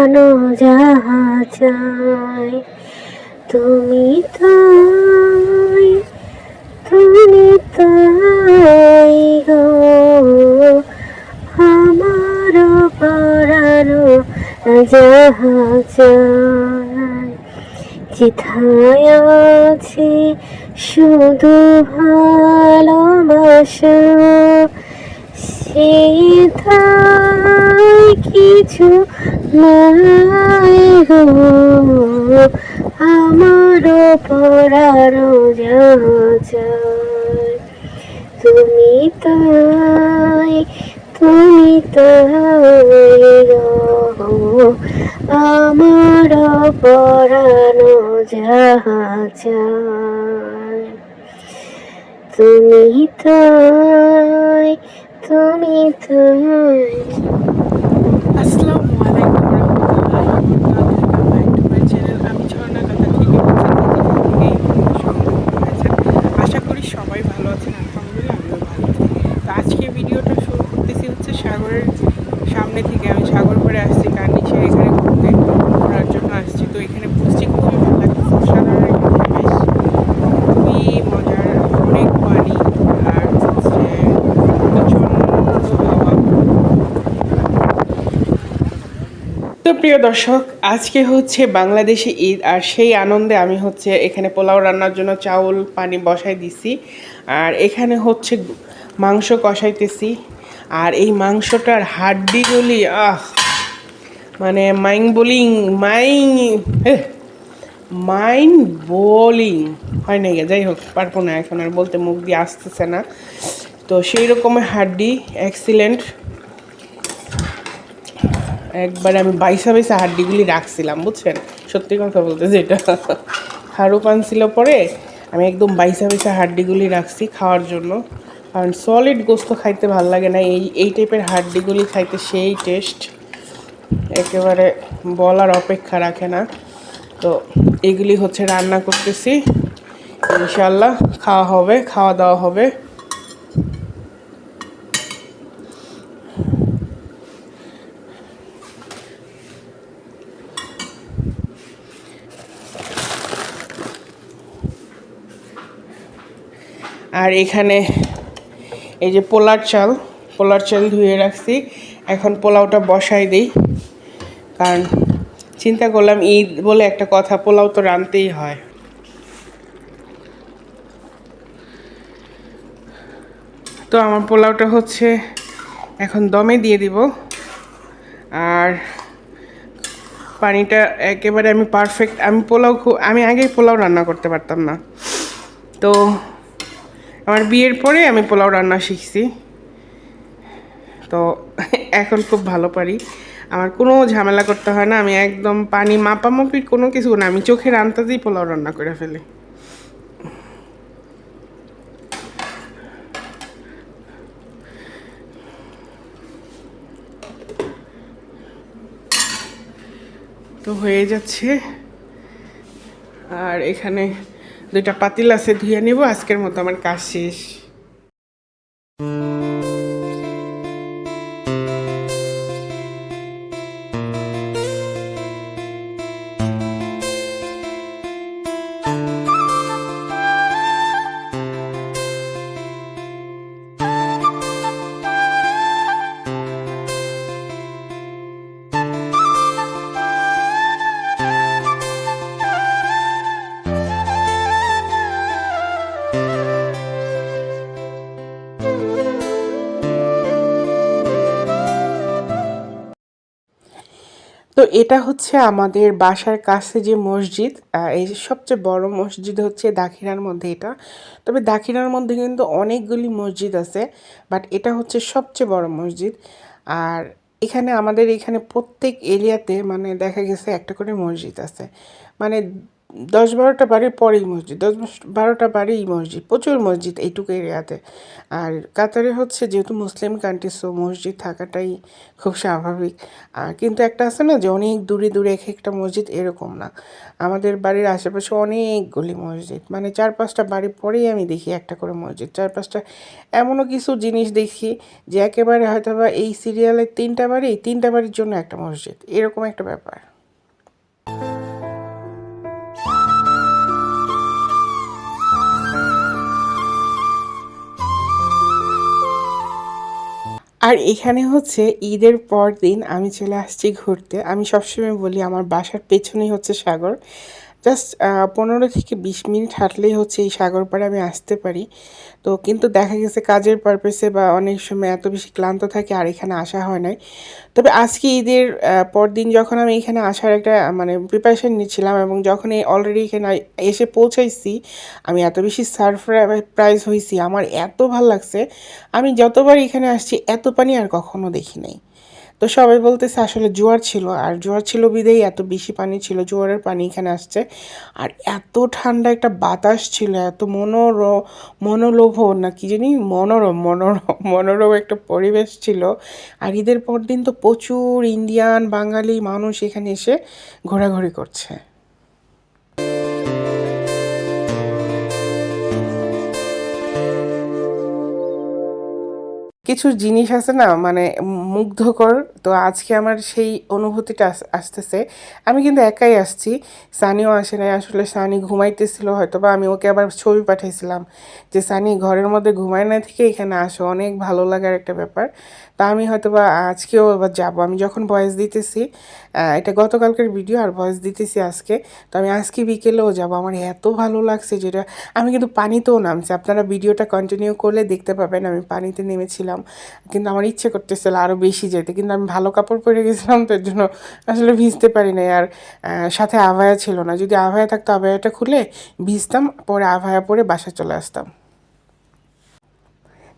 পরানো যাহা চাই, তুমি তাই তুমি তাই গো। আমার পরানো যাহা চাই চিথায় আছে শুধু ভালোবাসা। সেথায় কিছু নাই গো। যা চাই তুমি তাই তুমি তাই আমার পরানো যাহা তুমি তাই তুমি তাই আসসালামু আলাইকুম রহমতুল্লাহি ওয়াবারাকাতুহু ব্যাক টু মাই চ্যানেল আমি ঝর্ণা কথা ঠিক আশা করি সবাই ভালো আছেন আলহামদুলিল্লাহ আমিও ভালো আছি তো আজকে ভিডিওটা শুরু করতেছি হচ্ছে সাগরের সামনে থেকে আমি সাগর পরে আসছি কার্নিচে এখানে ঘুরতে ঘোরার জন্য আসছি তো এখানে বুঝছি খুবই ভালো লাগছে সাধারণ একটা পরিবেশ খুবই মজার অনেক পানি আর হচ্ছে প্রচণ্ড হাওয়া তো প্রিয় দর্শক, আজকে হচ্ছে বাংলাদেশে ঈদ, আর সেই আনন্দে আমি হচ্ছে এখানে পোলাও রান্নার জন্য চাউল, পানি বসাই দিছি। আর এখানে হচ্ছে মাংস কষাইতেছি। আর এই মাংসটার হাড্ডিগুলি, আহ মানে মাইং বোলিং মাইং মাইন্ড বোলিং। হয় নাকি যাই হোক, পারব না এখন, আর বলতে মুখ দিয়ে আসতেছে না। তো সেই রকমের হাড্ডি, এক্সিলেন্ট। একবার আমি বাইসা বাইসা হাড্ডিগুলি রাখছিলাম, বুঝছেন? সত্যি কথা বলতে যেটা হাড়ু ছিল পরে আমি একদম বাইসা বাইসা হাড্ডিগুলি রাখছি খাওয়ার জন্য। কারণ সলিড গোস্ত খাইতে ভালো লাগে না, এই এই টাইপের হাড্ডিগুলি খাইতে সেই টেস্ট একেবারে বলার অপেক্ষা রাখে না। তো এগুলি হচ্ছে রান্না করতেছি। ইনশাল্লাহ খাওয়া হবে, খাওয়া দাওয়া হবে। আর এখানে এই যে পোলার চাল পোলার চাল ধুয়ে রাখছি। এখন পোলাওটা বসাই দিই, কারণ চিন্তা করলাম ঈদ বলে একটা কথা, পোলাও তো রানতেই হয়। তো আমার পোলাওটা হচ্ছে এখন দমে দিয়ে দিব। আর পানিটা একেবারে আমি পারফেক্ট আমি পোলাও খুব আমি আগে পোলাও রান্না করতে পারতাম না। তো আমার বিয়ের পরে আমি পোলাও রান্না শিখছি। তো এখন খুব ভালো পারি। আমার কোনো ঝামেলা করতে হয় না, আমি একদম পানি মাপামাপির কোনো কিছু না, আমি চোখের আন্তাজেই পোলাও রান্না করে ফেলি। তো হয়ে যাচ্ছে। আর এখানে দুইটা পাতিল আছে ধুয়ে নিব আজকের মতো আমার কাজ শেষ। তো এটা হচ্ছে আমাদের বাসার কাছে যে মসজিদ এই সবচেয়ে বড় মসজিদ হচ্ছে দাখিরার মধ্যে এটা। তবে দাখিরার মধ্যে কিন্তু অনেকগুলি মসজিদ আছে বাট এটা হচ্ছে সবচেয়ে বড় মসজিদ। আর এখানে আমাদের এখানে প্রত্যেক এরিয়াতে মানে দেখা গেছে একটা করে মসজিদ আছে। মানে দশ বারোটা বাড়ির পরেই মসজিদ, দশ বারোটা বাড়িই মসজিদ, প্রচুর মসজিদ এইটুকু এরিয়াতে। আর কাতারে হচ্ছে যেহেতু মুসলিম কান্ট্রি, সো মসজিদ থাকাটাই খুব স্বাভাবিক। আর কিন্তু একটা আছে না যে অনেক দূরে দূরে এক একটা মসজিদ এরকম না। আমাদের বাড়ির আশেপাশে অনেকগুলি মসজিদ মানে চার পাঁচটা বাড়ির পরেই আমি দেখি একটা করে মসজিদ। চার পাঁচটা এমনও কিছু জিনিস দেখি যে একেবারে হয়তো বা এই সিরিয়ালের তিনটা বাড়ি, তিনটা বাড়ির জন্য একটা মসজিদ, এরকম একটা ব্যাপার। আর এখানে হচ্ছে ঈদের পর দিন আমি চলে আসছি ঘুরতে। আমি সবসময় বলি আমার বাসার পেছনেই হচ্ছে সাগর। জাস্ট পনেরো থেকে বিশ মিনিট হাঁটলেই হচ্ছে এই সাগর পাড়ে আমি আসতে পারি। তো কিন্তু দেখা গেছে কাজের পারপাসে বা অনেক সময় এত বেশি ক্লান্ত থাকে আর এখানে আসা হয় নাই। তবে আজকে ঈদের পরদিন যখন আমি এখানে আসার একটা মানে প্রিপারেশন নিচ্ছিলাম এবং যখন অলরেডি এখানে এসে পৌঁছাইছি, আমি এত বেশি সারপ্রাইজ হয়েছি আমার এত ভালো লাগছে। আমি যতবার এখানে আসছি, এত পানি আর কখনো দেখি নাই। তো সবাই বলতেছে আসলে জোয়ার ছিল, আর জোয়ার ছিল বিদেই, এত বেশি পানি ছিল, জোয়ারের পানি এখানে আসছে। আর এত ঠান্ডা একটা বাতাস ছিল, এত মনোর, মনোলোভ না কি জানি, মনোরম মনোরম মনোরম একটা পরিবেশ ছিল। আর ঈদের পর দিন তো প্রচুর ইন্ডিয়ান বাঙালি মানুষ এখানে এসে ঘোরাঘুরি করছে। কিছু জিনিস আছে না মানে মুগ্ধকর। তো আজকে আমার সেই অনুভূতিটা আসতেছে। আমি কিন্তু একাই আসছি। সানিও আসে নাই। আসলে সানি ঘুমাইতেছিল হয়তো বা আমি ওকে আবার ছবি পাঠিয়েছিলাম যে, সানি, ঘরের মধ্যে ঘুমায় না থেকে এখানে আসো। অনেক ভালো লাগার একটা ব্যাপার। তা আমি হয়তো বা আজকেও এবার যাব। আমি যখন ভয়েস দিতেছি এটা গতকালকের ভিডিও আর ভয়েস দিতেছি আজকে, তো আমি আজকে বিকেলেও যাব। আমার এত ভালো লাগছে যেটা, আমি কিন্তু পানিতেও নামছি। আপনারা ভিডিওটা কন্টিনিউ করলে দেখতে পাবেন আমি পানিতে নেমেছিলাম। কিন্তু আমার ইচ্ছে করতেছিল আরও বেশি যেতে, কিন্তু আমি ভালো কাপড় পরে গেছিলাম তো জন্য আসলে ভিজতে পারি নাই। আর সাথে আভায়া ছিল না। যদি আভায়া থাকতো, আভায়াটা খুলে ভিজতাম, পরে আভায়া পরে বাসা চলে আসতাম।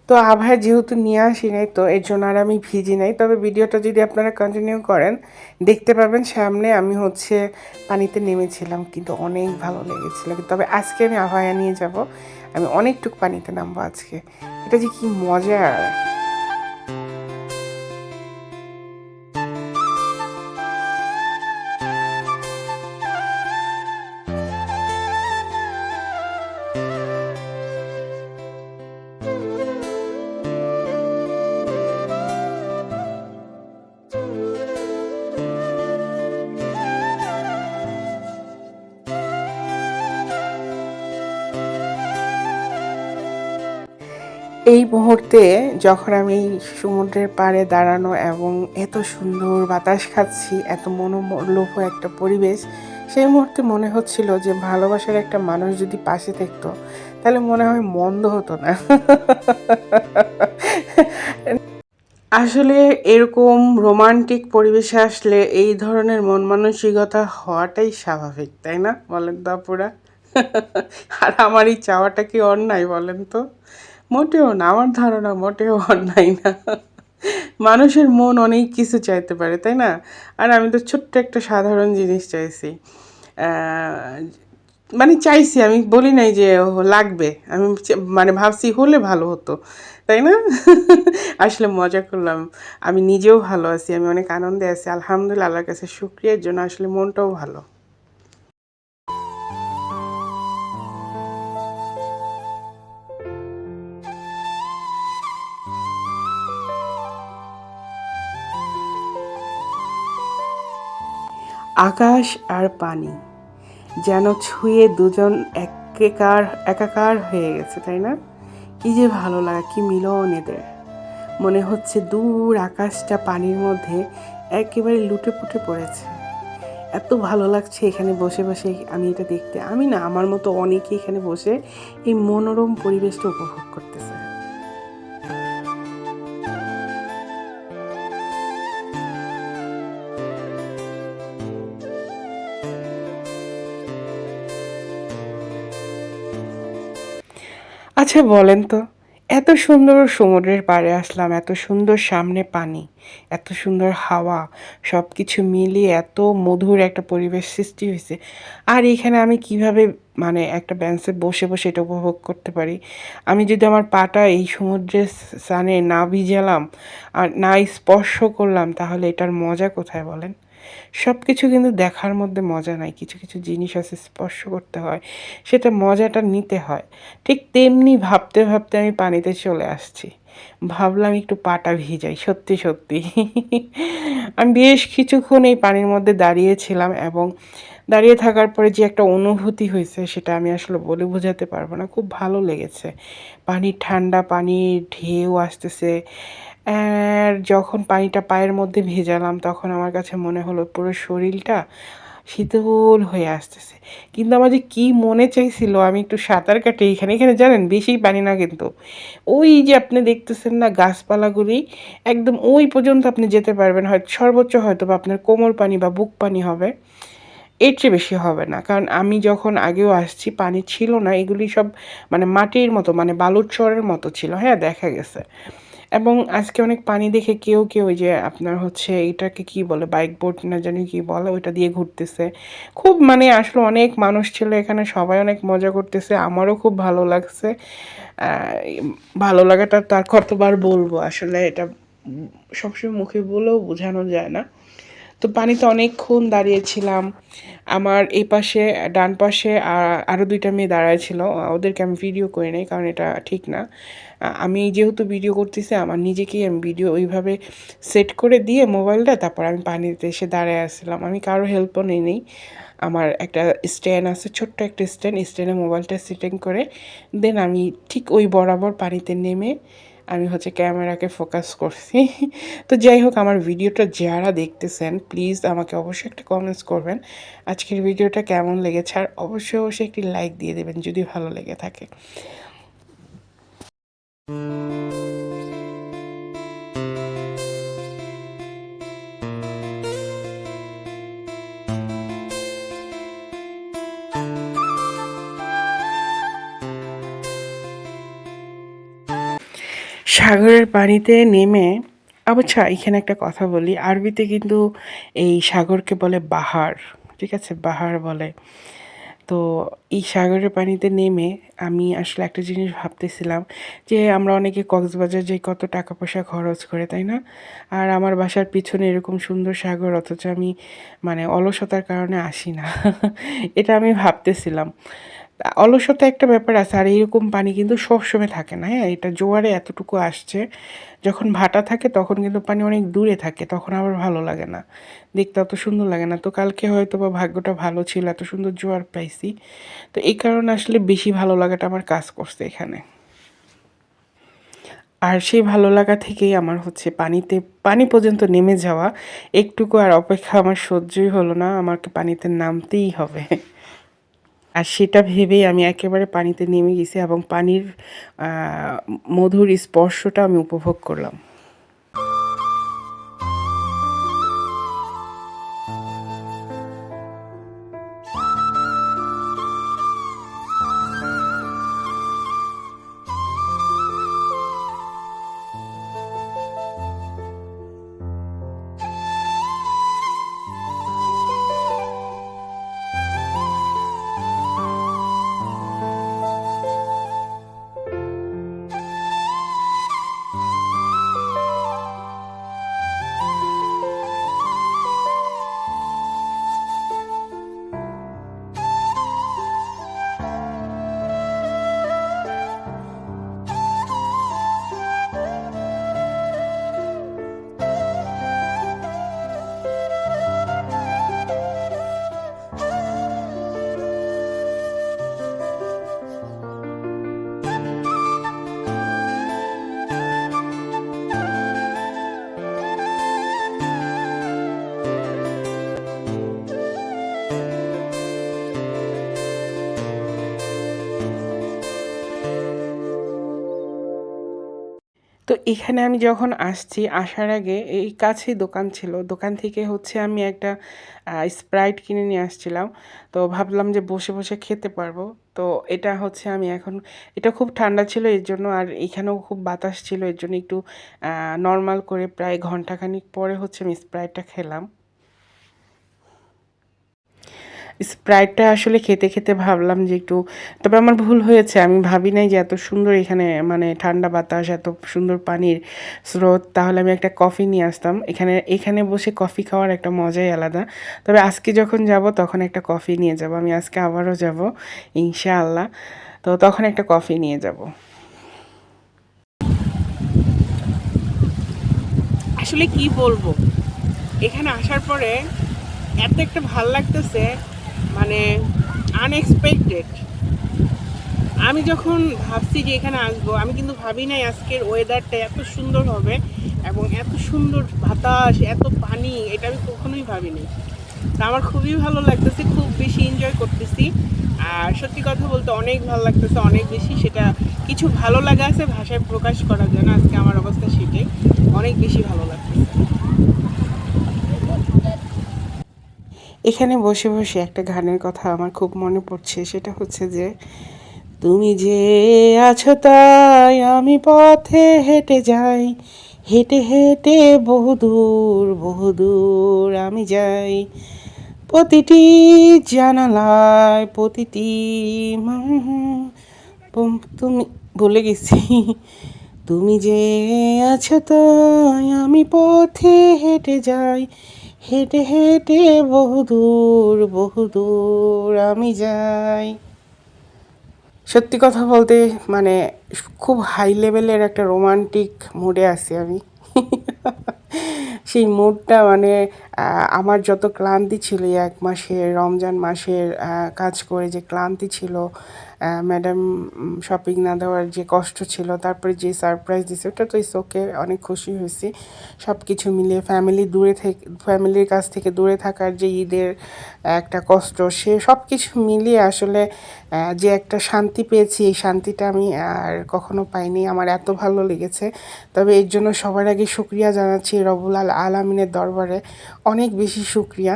তো আভায় যেহেতু নিয়ে আসি নাই, তো এর জন্য আর আমি ভিজি নাই। তবে ভিডিওটা যদি আপনারা কন্টিনিউ করেন, দেখতে পাবেন সামনে আমি হচ্ছে পানিতে নেমেছিলাম, কিন্তু অনেক ভালো লেগেছিল। তবে আজকে আমি আভায়া নিয়ে যাব। আমি অনেকটুকু পানিতে নামবো আজকে। এটা যে কি মজা মুহূর্তে যখন আমি সমুদ্রের পাড়ে দাঁড়ানো এবং এত সুন্দর বাতাস খাচ্ছি, এত মনোলোভ একটা পরিবেশ, সেই মুহূর্তে মনে হচ্ছিল যে ভালোবাসার একটা মানুষ যদি পাশে থাকতো, তাহলে মনে হয় মন্দ হতো না। আসলে এরকম রোমান্টিক পরিবেশে আসলে এই ধরনের মন মানসিকতা হওয়াটাই স্বাভাবিক, তাই না? বলেন তো আপুরা। আর আমার এই চাওয়াটা কি অন্যায় বলেন তো? মোটেও না, আমার ধারণা মোটেও অন্যায় না। মানুষের মন অনেক কিছু চাইতে পারে, তাই না? আর আমি তো ছোট্ট একটা সাধারণ জিনিস চাইছি। মানে চাইছি, আমি বলি নাই যে লাগবে, আমি মানে ভাবছি হলে ভালো হতো, তাই না? আসলে মজা করলাম। আমি নিজেও ভালো আছি, আমি অনেক আনন্দে আছি, আলহামদুলিল্লাহ, আল্লাহর কাছে শুক্রিয়ার জন্য আসলে মনটাও ভালো। আকাশ আর পানি, যেন ছুঁয়ে দুজন একাকার একাকার হয়ে গেছে, তাই না? কি যে ভালো লাগা, কি মিলন এদের। মনে হচ্ছে দূর আকাশটা পানির মধ্যে একেবারে লুটে পুটে পড়েছে। এত ভালো লাগছে এখানে বসে বসে আমি এটা দেখতে। আমি না, আমার মতো অনেকে এখানে বসে এই মনোরম পরিবেশটা উপভোগ করতেছে। আচ্ছা বলেন তো, এত সুন্দর সমুদ্রের পাড়ে আসলাম, এত সুন্দর সামনে পানি, এত সুন্দর হাওয়া সব কিছু মিলিয়ে এত মধুর একটা পরিবেশ সৃষ্টি হয়েছে। আর এখানে আমি কীভাবে মানে একটা বেঞ্চে বসে বসে এটা উপভোগ করতে পারি? আমি যদি আমার পাটা এই সমুদ্রের স্নানে না ভিজালাম, আর না স্পর্শ করলাম, তাহলে এটার মজা কোথায় বলেন? সব কিছু কিন্তু দেখার মধ্যে মজা নাই। কিছু কিছু জিনিস আছে স্পর্শ করতে হয়, সেটা মজাটা নিতে হয়। ঠিক তেমনি ভাবতে ভাবতে আমি পানিতে চলে আসছি। ভাবলাম একটু পাটা ভিজাই সত্যি সত্যি। আমি বেশ কিছুক্ষণ এই পানির মধ্যে দাঁড়িয়েছিলাম এবং দাঁড়িয়ে থাকার পরে যে একটা অনুভূতি হয়েছে, সেটা আমি আসলে বলে বোঝাতে পারব না। খুব ভালো লেগেছে। পানির ঠান্ডা, পানির ঢেউ আসতেছে। আর যখন পানিটা পায়ের মধ্যে ভেজালাম, তখন আমার কাছে মনে হলো পুরো শরীরটা শীতল হয়ে আসতেছে। কিন্তু আমার যে কী মনে চাইছিল, আমি একটু সাঁতার কাটে এখানে এখানে জানেন, বেশি পানি না কিন্তু। ওই যে আপনি দেখতেছেন না গাছপালাগুলি, একদম ওই পর্যন্ত আপনি যেতে পারবেন, হয়তো সর্বোচ্চ হয়তো বা আপনার কোমর পানি বা বুক পানি হবে। এর চেয়ে বেশি হবে না, কারণ আমি যখন আগেও আসছি, পানি ছিল না, এগুলি সব মানে মাটির মতো মানে বালুর চরের মতো ছিল হ্যাঁ দেখা গেছে। এবং আজকে অনেক পানি দেখে কেউ কেউ ওই যে আপনার হচ্ছে এটাকে কি বলে বাইক বোট না জানি কি বলে, ওইটা দিয়ে ঘুরতেছে। খুব মানে আসলে অনেক মানুষ ছিল এখানে, সবাই অনেক মজা করতেছে, আমারও খুব ভালো লাগছে। ভালো লাগাটা তার কতবার বলব, আসলে এটা সবসময় মুখে বলেও বোঝানো যায় না। তো পানিতে অনেকক্ষণ দাঁড়িয়েছিলাম, আমার এই পাশে, ডান পাশে আরও দুইটা মেয়ে দাঁড়ায় ছিল, ওদেরকে আমি ভিডিও করে নেই, কারণ এটা ঠিক না। আমি যেহেতু ভিডিও করতেছি, আমার নিজেকেই আমি ভিডিও ওইভাবে সেট করে দিয়ে মোবাইলটা তারপর আমি পানিতে এসে দাঁড়ায় আসছিলাম। আমি কারও হেল্পও নেই নেই। আমার একটা স্ট্যান্ড আছে, ছোট্ট একটা স্ট্যান্ড স্ট্যান্ডে মোবাইলটা সেটিং করে। দেন আমি ঠিক ওই বরাবর পানিতে নেমে আমি হচ্ছে ক্যামেরাকে ফোকাস করছি। তো যাই হোক, আমার ভিডিওটা যারা দেখতেছেন প্লিজ আমাকে অবশ্যই একটা কমেন্টস করবেন। আজকের ভিডিওটা কেমন লেগেছে? আর অবশ্যই অবশ্যই একটি লাইক দিয়ে দেবেন যদি ভালো লেগে থাকে। সাগরের পানিতে নেমে আচ্ছা এখানে একটা কথা বলি। আরবিতে কিন্তু এই সাগরকে বলে বাহার, ঠিক আছে? বাহার বলে। তো এই সাগরের পানিতে নেমে আমি আসলে একটা জিনিস ভাবতেছিলাম যে আমরা অনেকে কক্সবাজার যে কত টাকা পয়সা খরচ করে, তাই না? আর আমার বাসার পিছনে এরকম সুন্দর সাগর, অথচ আমি মানে অলসতার কারণে আসি না। এটা আমি ভাবতেছিলাম। অলসতা একটা ব্যাপার আছে, আর এইরকম পানি কিন্তু সবসময় থাকে না হ্যাঁ? এটা জোয়ারে এতটুকু আসছে, যখন ভাটা থাকে তখন কিন্তু পানি অনেক দূরে থাকে, তখন আবার ভালো লাগে না। দেখতে অত সুন্দর লাগে না। তো কালকে হয়তো বা ভাগ্যটা ভালো ছিল, এত সুন্দর জোয়ার পাইছি। তো এই কারণে আসলে বেশি ভালো লাগাটা আমার কাজ করছে এখানে। আর সেই ভালো লাগা থেকেই আমার হচ্ছে পানিতে, পানি পর্যন্ত নেমে যাওয়া। একটুকু আর অপেক্ষা আমার সহ্যই হলো না, আমাকে পানিতে নামতেই হবে। আর সেটা ভেবেই আমি একেবারে পানিতে নেমে গেছি এবং পানির মধুর স্পর্শটা আমি উপভোগ করলাম। তো এখানে আমি যখন আসছি, আসার আগে এই কাছেই দোকান ছিল। দোকান থেকে হচ্ছে আমি একটা স্প্রাইট কিনে নিয়ে আসছিলাম। তো ভাবলাম যে বসে বসে খেতে পারব। তো এটা হচ্ছে আমি এখন, এটা খুব ঠান্ডা ছিল এর জন্য আর এখানেও খুব বাতাস ছিল। এর জন্য একটু নর্মাল করে প্রায় ঘন্টাখানিক পরে হচ্ছে আমি স্প্রাইটটা খেলাম। স্প্রাইটটা আসলে খেতে খেতে ভাবলাম যে একটু, তবে আমার ভুল হয়েছে। আমি ভাবি নাই যে এত সুন্দর এখানে মানে ঠান্ডা বাতাস, এত সুন্দর পানির স্রোত। তাহলে আমি একটা কফি নিয়ে আসতাম। এখানে এখানে বসে কফি খাওয়ার একটা মজাই আলাদা। তবে আজকে যখন যাব, তখন একটা কফি নিয়ে যাব। আমি আজকে আবারও যাব, ইনশাআল্লাহ। তো তখন একটা কফি নিয়ে যাব। আসলে কি বলব? এখানে আসার পরে এত একটা ভালো লাগতেছে। মানে আনএক্সপেক্টেড আমি যখন ভাবছি যে এখানে আসব, আমি কিন্তু ভাবি নাই আজকের ওয়েদারটা এত সুন্দর হবে এবং এত সুন্দর বাতাস, এত পানি, এটা আমি কখনোই ভাবিনি। তা আমার খুবই ভালো লাগতেছে, খুব বেশি এনজয় করতেছি। আর সত্যি কথা বলতে অনেক ভালো লাগতেছে, অনেক বেশি সেটা কিছু ভালো লাগা আছে, ভাষায় প্রকাশ করা যায় না আজকে আমার অবস্থা সেটাই। অনেক বেশি ভালো লাগতেছে। এখানে বসে বসে একটা গানের কথা আমার খুব মনে পড়ছে, সেটা হচ্ছে যে, তুমি যে আছো তাই আমি পথে হেঁটে যাই, হেঁটে হেঁটে বহুদূর বহুদূর আমি যাই। প্রতিটি জানালায়, প্রতিটি তুমি বলে গেছি। তুমি যে আছো তাই আমি পথে হেঁটে যাই হেঁটে হেঁটে বহুদূর বহুদূর আমি যাই। সত্যি কথা বলতে মানে খুব হাই লেভেলের একটা রোমান্টিক মুডে আছি আমি। সেই মুডটা মানে আমার যত ক্লান্তি ছিল এক মাসের রমজান মাসের কাজ করে যে ক্লান্তি ছিল ম্যাডাম শপিং না দেওয়ার যে কষ্ট ছিল, তারপরে যে সারপ্রাইজ দিছে, ওটা তো ওকে অনেক খুশি হয়েছি। সব কিছু মিলিয়ে ফ্যামিলি দূরে থেকে ফ্যামিলির কাছ থেকে দূরে থাকার যে ঈদের একটা কষ্ট, সে সব কিছু মিলিয়ে আসলে যে একটা শান্তি পেয়েছি, এই শান্তিটা আমি আর কখনো পাইনি, আমার এত ভালো লেগেছে। তবে এর জন্য সবার আগে শুক্রিয়া জানাচ্ছি রবুল আল, আলমিনের দরবারে। অনেক বেশি শুক্রিয়া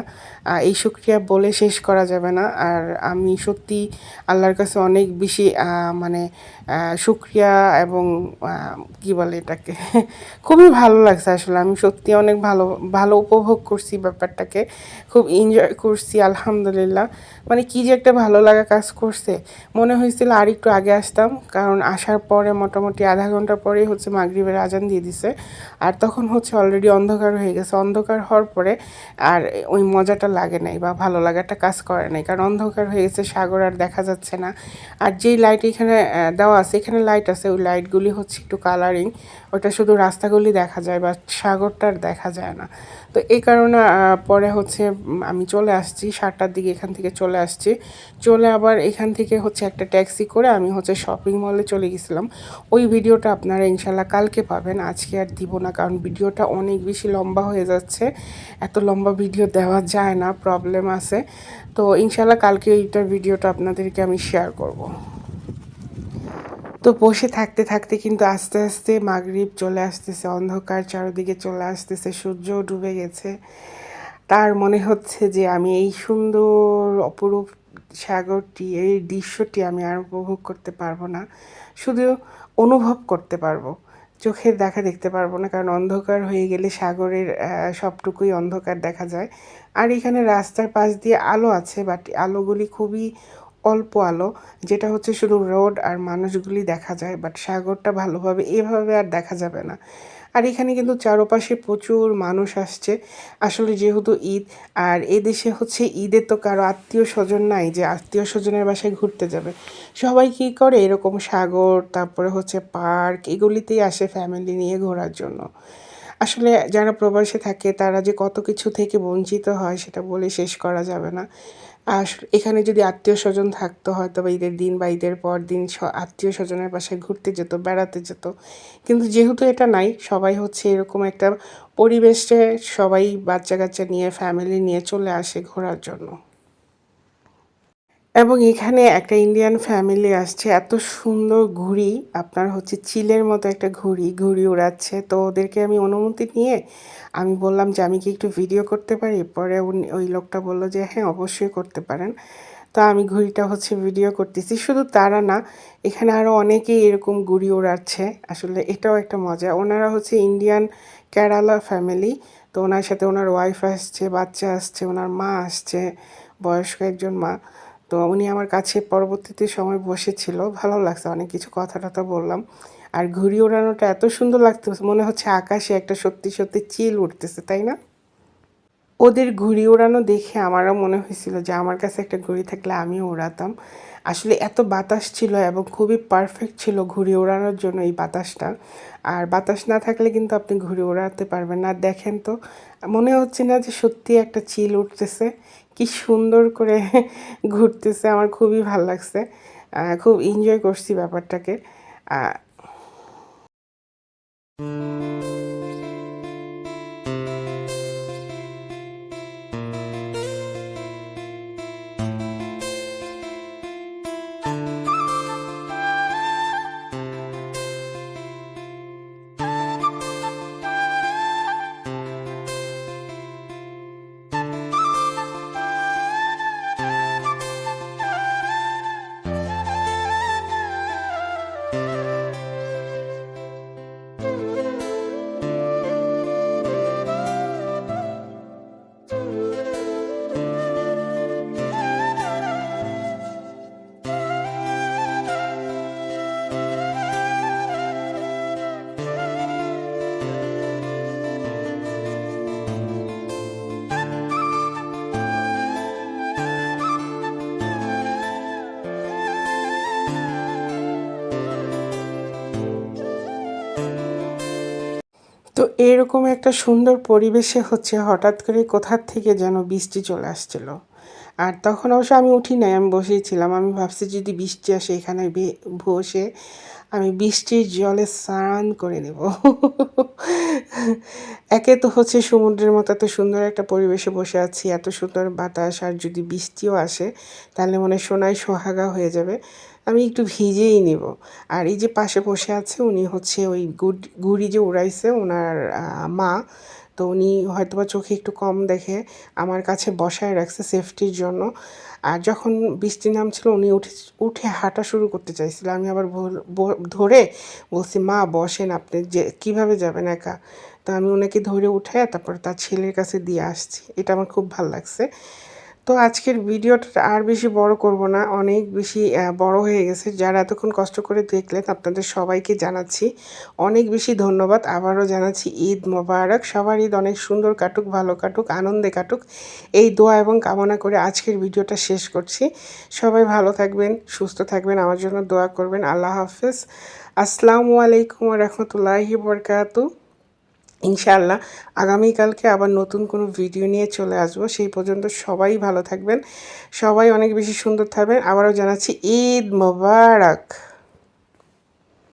এই শুক্রিয়া বলে শেষ করা যাবে না। আর আমি সত্যি আল্লাহর কাছে অনেক বেশি মানে শুক্রিয়া এবং কি বলে এটাকে, খুবই ভালো লাগছে আসলে। আমি সত্যি অনেক ভালো ভালো উপভোগ করছি ব্যাপারটাকে, খুব এনজয় করছি, আলহামদুলিল্লাহ। মানে কি যে একটা ভালো লাগা কাজ করছে। মনে হয়েছিল আর একটু আগে আসতাম, কারণ আসার পরে মোটামুটি আধা ঘণ্টা পরেই হচ্ছে মাগরীবের আজান দিয়ে দিছে। আর তখন হচ্ছে অলরেডি অন্ধকার হয়ে গেছে। অন্ধকার হওয়ার পরে আর ওই মজাটা লাগে নাই বা ভালো লাগাটা কাজ করে নাই। কারণ অন্ধকার হয়ে গেছে, সাগর আর দেখা যাচ্ছে না। আর যেই লাইট এখানে দেওয়া আছে, এখানে লাইট আছে, ওই লাইটগুলি হচ্ছে একটু কালারিং ওটা শুধু রাস্তাগুলি দেখা যায় বা সাগরটার দেখা যায় না। তো এই কারণে পরে হচ্ছে আমি চলে আসছি, সাতটার দিকে এখান থেকে চলে আসছি। চলে আবার এখান থেকে হচ্ছে একটা ট্যাক্সি করে আমি হচ্ছে শপিং মলে চলে গেছিলাম। ওই ভিডিওটা আপনারা ইনশাল্লাহ কালকে পাবেন। আজকে আর দিব না, কারণ ভিডিওটা অনেক বেশি লম্বা হয়ে যাচ্ছে। এত লম্বা ভিডিও দেওয়া যায় না প্রবলেম আছে। তো ইনশাল্লাহ কালকে এইটার ভিডিওটা আপনাদেরকে আমি শেয়ার করব। তো বসে থাকতে থাকতে কিন্তু আস্তে আস্তে মাগরীব চলে আসতেছে, অন্ধকার চারিদিকে চলে আসতেছে, সূর্যও ডুবে গেছে। তার মনে হচ্ছে যে আমি এই সুন্দর অপরূপ সাগরটি, এই দৃশ্যটি আমি আর উপভোগ করতে পারব না। শুধু অনুভব করতে পারব, চোখের দেখা দেখতে পারব না, কারণ অন্ধকার হয়ে গেলে সাগরের সবটুকুই অন্ধকার দেখা যায়। আর এখানে রাস্তার পাশ দিয়ে আলো আছে বাট আলোগুলি খুবই অল্প আলো, যেটা হচ্ছে শুধু রোড আর মানুষগুলি দেখা যায় বাট সাগরটা ভালোভাবে এভাবে আর দেখা যাবে না। আর এখানে কিন্তু চারপাশে প্রচুর মানুষ আসছে। আসলে যেহেতু ঈদ, আর এদেশে হচ্ছে ঈদের তো কারও আত্মীয় স্বজন নাই যে আত্মীয় স্বজনের বাসায় ঘুরতে যাবে। সবাই কী করে? এরকম সাগর, তারপরে হচ্ছে পার্ক, এগুলিতেই আসে ফ্যামিলি নিয়ে ঘোরার জন্য। আসলে যারা প্রবাসে থাকে, তারা যে কত কিছু থেকে বঞ্চিত হয়, সেটা বলে শেষ করা যাবে না। আর এখানে যদি আত্মীয় স্বজন থাকতো হয়তো বা ঈদের দিন বা ঈদের পর দিন আত্মীয় স্বজনের বাসায় ঘুরতে যেত, বেড়াতে যেত। কিন্তু যেহেতু এটা নাই, সবাই হচ্ছে এরকম একটা পরিবেশে সবাই বাচ্চা কাচ্চা নিয়ে ফ্যামিলি নিয়ে চলে আসে ঘোরার জন্য। এবং এখানে একটা ইন্ডিয়ান ফ্যামিলি আসছে। এত সুন্দর ঘুড়ি। আপনার হচ্ছে চিলের মতো একটা ঘুড়ি। ঘুড়ি উড়াচ্ছে। তো ওদেরকে আমি অনুমতি নিয়ে আমি বললাম যে, আমি কি একটু ভিডিও করতে পারি? পরে ওই লোকটা বলল যে হ্যাঁ অবশ্যই করতে পারেন। তো আমি ঘুড়িটা হচ্ছে ভিডিও করতেছি। শুধু তারা না, এখানে আরও অনেকেই এরকম ঘুড়ি ওড়াচ্ছে আসলে এটাও একটা মজা। ওনারা হচ্ছে ইন্ডিয়ান কেরালা ফ্যামিলি তো ওনার সাথে ওনার ওয়াইফ আসছে, বাচ্চা আসছে, ওনার মা আসছে, বয়স্ক একজন মা। তো উনি আমার কাছে পরবর্তীতে সময় বসেছিল, ভালো লাগছে, অনেক কিছু কথা টথা বললাম। আর ঘুড়ি ওড়ানোটা এত সুন্দর লাগতেছে মনে হচ্ছে আকাশে একটা সত্যি সত্যি চিল উঠতেছে, তাই না? ওদের ঘুড়ি ওড়ানো দেখে আমারও মনে হয়েছিল যে আমার কাছে একটা ঘুড়ি থাকলে আমিও ওড়াতাম। আসলে এত বাতাস ছিল এবং খুবই পারফেক্ট ছিল ঘুড়ি ওড়ানোর জন্য এই বাতাসটা। আর বাতাস না থাকলে কিন্তু আপনি ঘুড়ি ওড়াতে পারবেন না। দেখেন তো, মনে হচ্ছে না যে সত্যি একটা চিল উঠতেছে। কি সুন্দর করে ঘুরতেছে আমার খুবই ভালো লাগছে। খুব এনজয় করছি ব্যাপারটাকে। এরকম একটা সুন্দর পরিবেশে হচ্ছে হঠাৎ করে কোথার থেকে যেন বৃষ্টি চলে আসছিল। আর তখন অবশ্য আমি উঠি নাই, আমি বসেই ছিলাম। আমি ভাবছি যদি বৃষ্টি আসে, এখানে বসে আমি বৃষ্টির জলে স্নান করে নেব। একে তো হচ্ছে সমুদ্রের মতো এত সুন্দর একটা পরিবেশে বসে আছি, এত সুন্দর বাতাস, আর যদি বৃষ্টিও আসে, তাহলে মনে সোনায় সোহাগা হয়ে যাবে। আমি একটু ভিজেই নেব। আর এই যে পাশে বসে আছে উনি হচ্ছে ওই গুড, গুড়ি যে উড়াইছে ওনার মা, তো উনি হয়তোবা চোখে একটু কম দেখে আমার কাছে বসায় রাখছে সেফটির জন্য। আর যখন বৃষ্টি নামছিল উনি উঠে উঠে হাঁটা শুরু করতে চাইছিল। আমি আবার ধরে বলছি, মা, বসেন আপনি, যে, কীভাবে যাবেন একা? তো আমি ওনাকে ধরে উঠে তারপর তার ছেলের কাছে দিয়ে আসছি। এটা আমার খুব ভালো লাগছে। তো আজকের ভিডিওটা আর বেশি বড় করব না, অনেক বেশি বড় হয়ে গেছে। যারা এতক্ষণ কষ্ট করে দেখলেন, আপনাদের সবাইকে জানাচ্ছি অনেক বেশি ধন্যবাদ। আবারও জানাচ্ছি, ঈদ মোবারক। সবার ঈদ অনেক সুন্দর কাটুক, ভালো কাটুক, আনন্দে কাটুক। এই দোয়া এবং কামনা করে আজকের ভিডিওটা শেষ করছি। সবাই ভালো থাকবেন, সুস্থ থাকবেন, আমার জন্য দোয়া করবেন। আল্লাহ হাফেজ। আসসালামু আলাইকুম রহমতুল্লাহি বরকাতু ইনশাআল্লাহ আগামীকালকে আবার নতুন কোনো ভিডিও নিয়ে চলে আসব। সেই পর্যন্ত সবাই ভালো থাকবেন, সবাই অনেক বেশি সুন্দর থাকবেন। আবারও জানাচ্ছি ঈদ মোবারক।